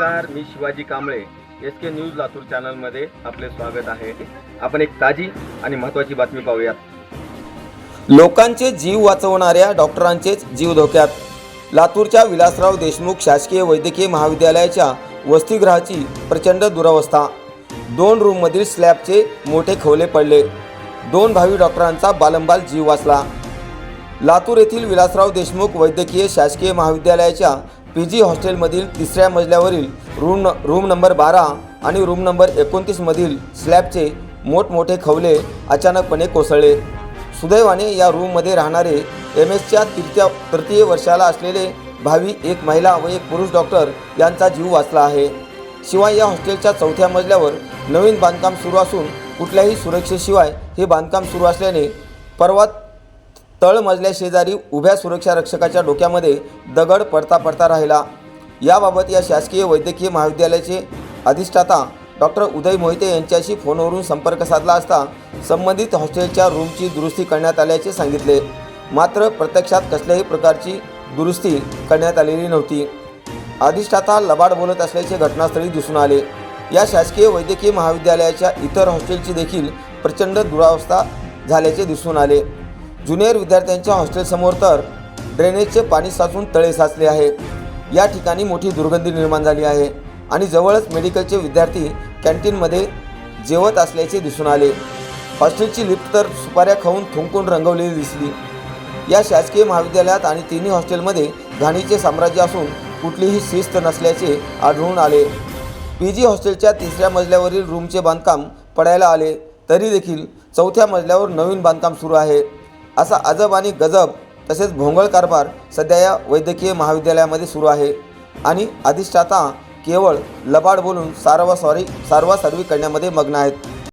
मी Shivaji Kamble. S K news Latur चॅनलमध्ये आपले स्वागत आहे. आपण एक ताजी आणि महत्त्वाची बातमी पाहूयात. लोकांचे जीव वाचवणाऱ्या डॉक्टरांचेच जीव धोक्यात. लातूरच्या विलासराव देशमुख शासकीय वैद्यकीय महाविद्यालयाच्या वसतिगृहाची प्रचंड दुरावस्था. दोन रूममधील स्लॅबचे मोठे खवले पडले. दोन भावी डॉक्टरांचा बालंबाल जीव वाचला. लातूर येथील विलासराव देशमुख वैद्यकीय शासकीय महाविद्यालयाच्या पी जी हॉस्टेलमधील तिसऱ्या मजल्यावरील रूम रूम नंबर बारा आणि रूम नंबर एकोणतीसमधील स्लॅबचे मोठमोठे खवले अचानकपणे कोसळले. सुदैवाने या रूममध्ये राहणारे एम एसच्या तृतीय तृतीय वर्षाला असलेले भावी एक महिला व एक पुरुष डॉक्टर यांचा जीव वाचला आहे. शिवाय या हॉस्टेलच्या चौथ्या मजल्यावर नवीन बांधकाम सुरू असून कुठल्याही सुरक्षेशिवाय हे बांधकाम सुरू असल्याने परवा तळमजल्या शेजारी उभ्या सुरक्षा रक्षकाच्या डोक्यामध्ये दगड पडता पडता राहिला. याबाबत या शासकीय वैद्यकीय महाविद्यालयाचे अधिष्ठाता डॉक्टर उदय मोहिते यांच्याशी फोनवरून संपर्क साधला असता संबंधित हॉस्टेलच्या रूमची दुरुस्ती करण्यात आल्याचे सांगितले. मात्र प्रत्यक्षात कसल्याही प्रकारची दुरुस्ती करण्यात आलेली नव्हती. अधिष्ठाता लबाड बोलत असल्याचे घटनास्थळी दिसून आले. या शासकीय वैद्यकीय महाविद्यालयाच्या इतर हॉस्टेलची देखील प्रचंड दुरावस्था झाल्याचे दिसून आले. ज्युनियर विद्यार्थ्यांच्या हॉस्टेलसमोर तर ड्रेनेजचे पाणी साचून तळे साचले आहे या ठिकाणी मोठी दुर्गंधी निर्माण झाली आहे आणि जवळच मेडिकलचे विद्यार्थी कॅन्टीनमध्ये जेवत असल्याचे दिसून आले. हॉस्टेलची लिफ्ट तर सुपाऱ्या खाऊन थुंकून रंगवलेली दिसली. या शासकीय महाविद्यालयात आणि तिन्ही हॉस्टेलमध्ये घाणीचे साम्राज्य असून कुठलीही शिस्त नसल्याचे आढळून आले. पी जी हॉस्टेलच्या तिसऱ्या मजल्यावरील रूमचे बांधकाम पडायला आले. तरी देखील चौथ्या मजल्यावर नवीन बांधकाम सुरू आहे. असा अजब आणि गजब तसेच भोंगळ कारभार सध्या या वैद्यकीय महाविद्यालयामध्ये सुरू आहे. आणि अधिष्ठाता केवळ लबाड बोलून सारवा सॉरी सारवा सर्वी करण्यामध्ये मग्न आहेत.